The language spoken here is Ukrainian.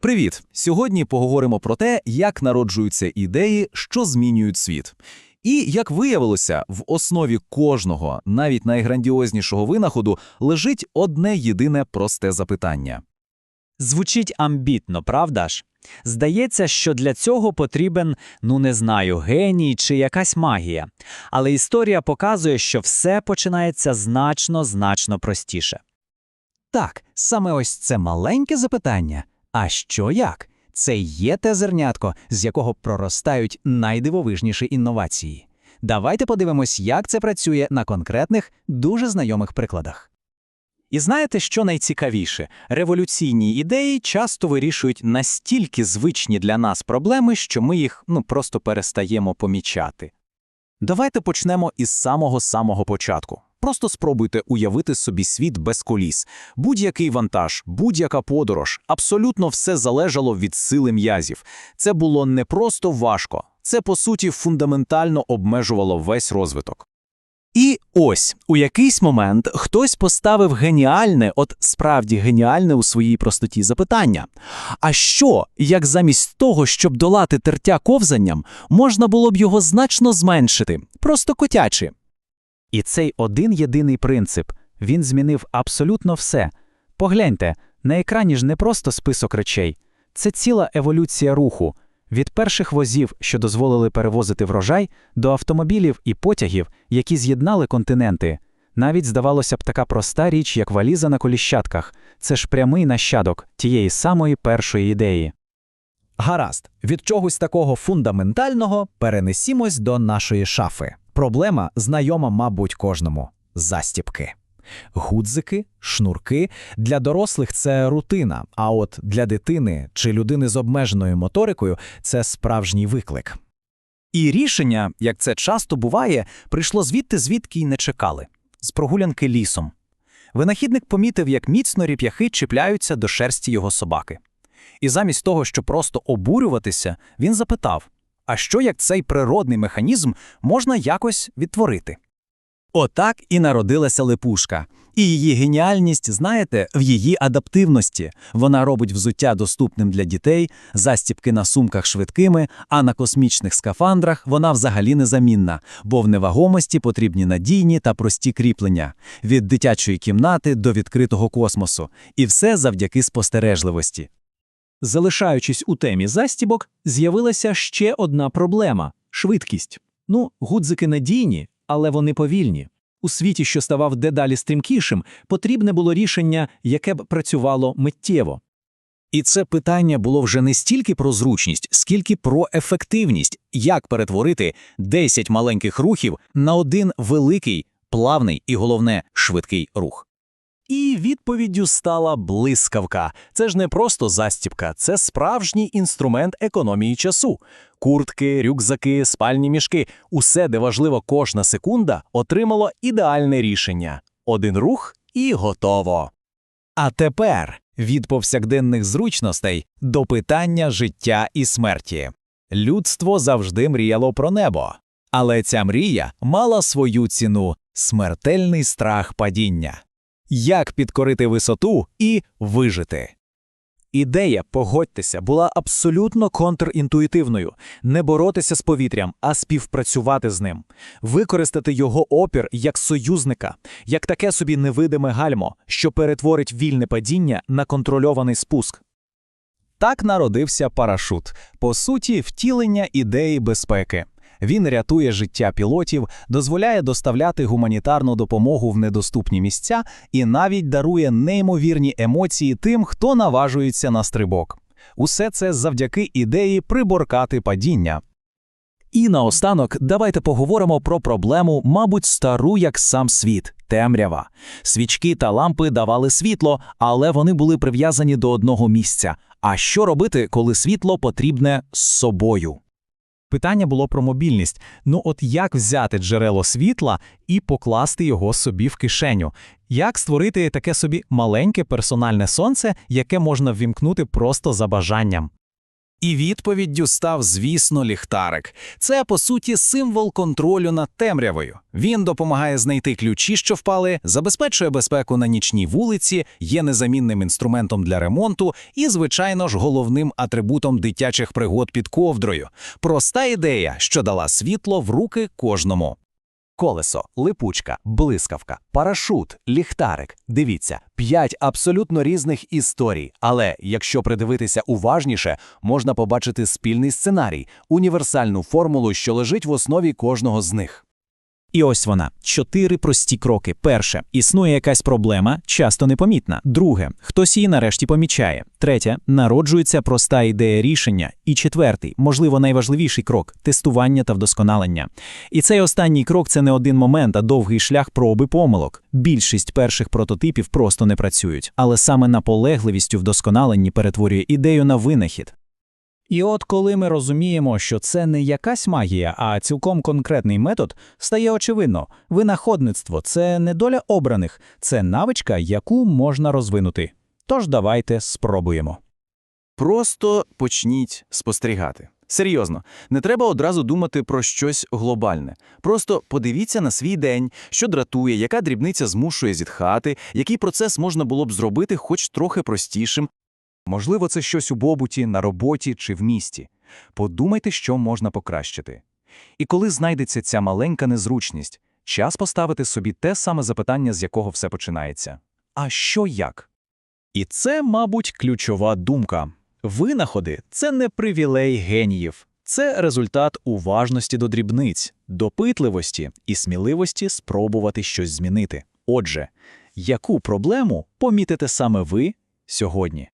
Привіт! Сьогодні поговоримо про те, як народжуються ідеї, що змінюють світ. І, як виявилося, в основі кожного, навіть найграндіознішого винаходу, лежить одне єдине просте запитання. Звучить амбітно, правда ж? Здається, що для цього потрібен, ну не знаю, геній чи якась магія. Але історія показує, що все починається значно, значно простіше. Так, саме ось це маленьке запитання. А що як? Це є те зернятко, з якого проростають найдивовижніші інновації. Давайте подивимось, як це працює на конкретних, дуже знайомих прикладах. І знаєте, що найцікавіше? Революційні ідеї часто вирішують настільки звичні для нас проблеми, що ми їх ну просто перестаємо помічати. Давайте почнемо із самого-самого початку. Просто спробуйте уявити собі світ без коліс. Будь-який вантаж, будь-яка подорож, абсолютно все залежало від сили м'язів. Це було не просто важко, це, по суті, фундаментально обмежувало весь розвиток. І ось у якийсь момент хтось поставив геніальне, от справді геніальне у своїй простоті запитання. А що, як замість того, щоб долати тертя ковзанням, можна було б його значно зменшити, просто котячи? І цей один єдиний принцип він змінив абсолютно все. Погляньте, на екрані ж не просто список речей, це ціла еволюція руху. Від перших возів, що дозволили перевозити врожай, до автомобілів і потягів, які з'єднали континенти. Навіть здавалося б така проста річ, як валіза на коліщатках. Це ж прямий нащадок тієї самої першої ідеї. Гаразд, від чогось такого фундаментального перенесімось до нашої шафи. Проблема знайома, мабуть, кожному застіпки. Гудзики, шнурки для дорослих це рутина, а от для дитини чи людини з обмеженою моторикою це справжній виклик. І рішення, як це часто буває, прийшло звідти, звідки й не чекали – з прогулянки лісом. Винахідник помітив, як міцно ріп'яхи чіпляються до шерсті його собаки. І замість того, щоб просто обурюватися, він запитав, а що як цей природний механізм можна якось відтворити? Отак і народилася липушка. І її геніальність, знаєте, в її адаптивності. Вона робить взуття доступним для дітей, застіпки на сумках швидкими, а на космічних скафандрах вона взагалі незамінна, бо в невагомості потрібні надійні та прості кріплення від дитячої кімнати до відкритого космосу. І все завдяки спостережливості. Залишаючись у темі застібок, з'явилася ще одна проблема швидкість. Ну, гудзики надійні, але вони повільні. У світі, що ставав дедалі стрімкішим, потрібне було рішення, яке б працювало миттєво. І це питання було вже не стільки про зручність, скільки про ефективність, як перетворити 10 маленьких рухів на один великий, плавний і, головне, швидкий рух. І відповіддю стала блискавка. Це ж не просто застібка, це справжній інструмент економії часу. Куртки, рюкзаки, спальні мішки усе, де важливо кожна секунда, отримало ідеальне рішення. Один рух і готово. А тепер від повсякденних зручностей до питання життя і смерті. Людство завжди мріяло про небо, але ця мрія мала свою ціну смертельний страх падіння. Як підкорити висоту і вижити? Ідея, погодьтеся, була абсолютно контрінтуїтивною не боротися з повітрям, а співпрацювати з ним, використати його опір як союзника, як таке собі невидиме гальмо, що перетворить вільне падіння на контрольований спуск. Так народився парашут, по суті, втілення ідеї безпеки. Він рятує життя пілотів, дозволяє доставляти гуманітарну допомогу в недоступні місця і навіть дарує неймовірні емоції тим, хто наважується на стрибок. Усе це завдяки ідеї приборкати падіння. І наостанок давайте поговоримо про проблему, мабуть, стару як сам світ темрява. Свічки та лампи давали світло, але вони були прив'язані до одного місця. А що робити, коли світло потрібне з собою? Питання було про мобільність. Ну от як взяти джерело світла і покласти його собі в кишеню? Як створити таке собі маленьке персональне сонце, яке можна ввімкнути просто за бажанням? І відповіддю став, звісно, ліхтарик. Це, по суті, символ контролю над темрявою. Він допомагає знайти ключі, що впали, забезпечує безпеку на нічній вулиці, є незамінним інструментом для ремонту і, звичайно ж, головним атрибутом дитячих пригод під ковдрою. Проста ідея, що дала світло в руки кожному. Колесо, липучка, блискавка, парашут, ліхтарик. Дивіться, п'ять абсолютно різних історій. Але якщо придивитися уважніше, можна побачити спільний сценарій, універсальну формулу, що лежить в основі кожного з них. І ось вона. Чотири прості кроки. Перше. Існує якась проблема, часто непомітна. Друге. Хтось її нарешті помічає. Третє. Народжується проста ідея рішення. І четвертий, можливо, найважливіший крок тестування та вдосконалення. І цей останній крок це не один момент, а довгий шлях проби помилок. Більшість перших прототипів просто не працюють, але саме наполегливість у вдосконаленні перетворює ідею на винахід. І от коли ми розуміємо, що це не якась магія, а цілком конкретний метод, стає очевидно, винаходництво це не доля обраних, це навичка, яку можна розвинути. Тож давайте спробуємо. Просто почніть спостерігати. Серйозно, не треба одразу думати про щось глобальне. Просто подивіться на свій день, що дратує, яка дрібниця змушує зітхати, який процес можна було б зробити хоч трохи простішим. Можливо, це щось у побуті, на роботі чи в місті. Подумайте, що можна покращити. І коли знайдеться ця маленька незручність, час поставити собі те саме запитання, з якого все починається. А що як? І це, мабуть, ключова думка. Винаходи це не привілей геніїв, це результат уважності до дрібниць, допитливості і сміливості спробувати щось змінити. Отже, яку проблему помітите саме ви сьогодні?